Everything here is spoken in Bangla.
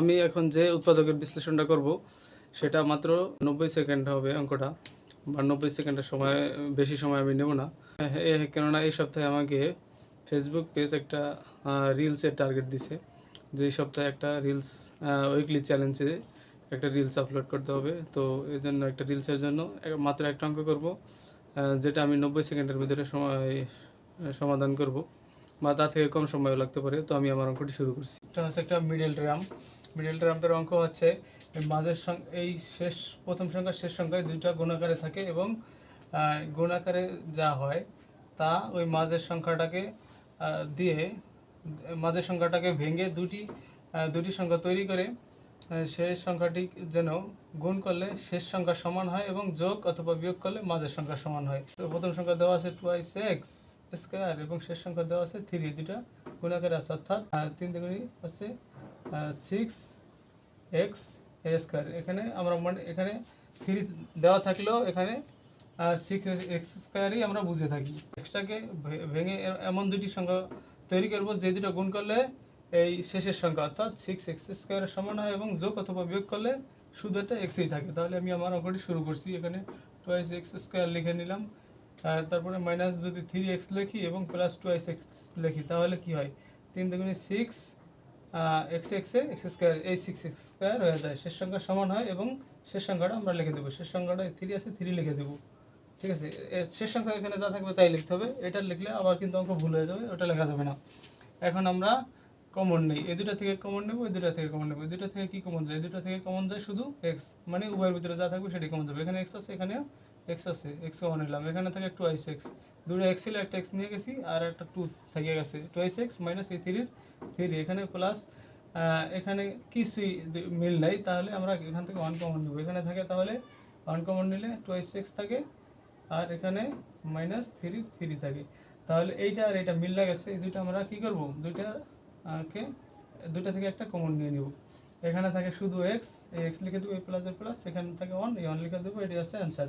আমি এখন যে উৎপাদকের বিশ্লেষণটা করব, সেটা মাত্র নব্বই সেকেন্ড হবে অঙ্কটা, বা নব্বই সেকেন্ডের সময়, বেশি সময় আমি নেব না। কেননা এই সপ্তাহে আমাকে ফেসবুক পেজ একটা রিলসের টার্গেট দিছে, যে এই সপ্তাহে একটা রিলস উইকলি চ্যালেঞ্জে একটা রিলস আপলোড করতে হবে। তো এই জন্য একটা রিলসের জন্য মাত্র একটা অঙ্ক করব যেটা আমি নব্বই সেকেন্ডের ভিতরে সময়, সমাধান করব, বা তার থেকে কম সময়ও লাগতে পারে। তো আমি আমার অঙ্কটি শুরু করছি। এটা হচ্ছে একটা মিডল র্যাম মিডল র্যাম্পের অঙ্ক হচ্ছে মাঝের সং- এই শেষ, প্রথম সংখ্যা শেষ সংখ্যায় দুইটা গুণাকারে থাকে এবং গুণাকারে যা হয়, তা ওই মাঝের সংখ্যাটাকে দিয়ে, মাঝের সংখ্যাটাকে ভেঙে দুটি দুটি সংখ্যা তৈরি করে শেষ সংখ্যাটি যেন গুণ করলে শেষ সংখ্যা সমান হয় এবং যোগ অথবা বিয়োগ করলে মাঝের সংখ্যা সমান হয়। তো প্রথম সংখ্যা দেওয়া আছে টুয়াইস এক্স স্কোয়ার এবং শেষ সংখ্যা দেওয়া আছে থ্রি দুটা গুণাকারে আছে অর্থাৎ তিন দুগুণি আছে সিক্স এক্স এ স্কোয়ার এখানে আমরা মানে এখানে থ্রি দেওয়া থাকলেও এখানে সিক্স এক্স স্কোয়ারই আমরা বুঝে থাকি। এক্সটাকে ভেঙে এমন দুটি সংখ্যা তৈরি করব যে দুটো গুণ করলে এই শেষের সংখ্যা, অর্থাৎ সিক্স এক্স স্কোয়ারের সমান হয় এবং যোগ অথবা বিয়োগ করলে শুধু একটা এক্সই থাকে। তাহলে আমি আমার অঙ্কটি শুরু করছি। এখানে টোয়াইস এক্স স্কোয়ার লিখে নিলাম। তারপরে মাইনাস যদি থ্রি এক্স লিখি এবং প্লাস টোয়াইস এক্স লিখি, তাহলে কি হয়? তিন দুগুণে সিক্স এক্স এক্সে এক্স স্কোয়ার এই সিক্স এক্স স্কোয়ার হয়ে যায়। শেষ সংখ্যা সমান হয় এবং শেষ সংখ্যাটা আমরা লিখে দেবো। শেষ সংখ্যাটা থ্রি আছে থ্রি লিখে দেবো। ঠিক আছে? শেষ সংখ্যা এখানে যা থাকবে তাই লিখতে হবে। এটা লিখলে আবার কিন্তু অঙ্ক ভুল হয়ে যাবে, ওটা লেখা যাবে না। এখন আমরা কমন নেই। এই দুটা থেকে কমন নেব, এই দুটা থেকে কমন নেব। এই দুটা থেকে কি কমন যায়? এই দুটা থেকে কমন যায় শুধু এক্স মানে উভয়ের ভিতরে যা থাকবে সেটাই কমন যাবে। এখানে এক্স আছে, এখানেও এক্স আছে এক্স কমন নিলাম। এখানে থাকে টু আইস এক্স দুটো এক্স ছিল একটা এক্স নিয়ে গেছি আর একটা টু থেকে গেছে। টু আইস এক্স মাইনাস এই থ্রির থ্রি এখানে প্লাস এখানে কিছুই মিল নাই। তাহলে আমরা এখান থেকে ওয়ান কমন নেব। এখানে থাকে তাহলে ওয়ান কমন নিলে টু আইস এক্স থাকে আর এখানে মাইনাস থ্রি থ্রি থাকে। তাহলে এইটা আর এটা মিল গেছে। এই দুইটা আমরা কী করব? দুইটা আহ, দুইটা থেকে একটা কমন নিয়ে নিব। এখানে থাকে শুধু এক্স এই এক্স লিখে দেবো এই প্লাস এর প্লাস সেখানে থাকে ওয়ান এই ওয়ান লিখে দেবো এটি হচ্ছে অ্যান্সার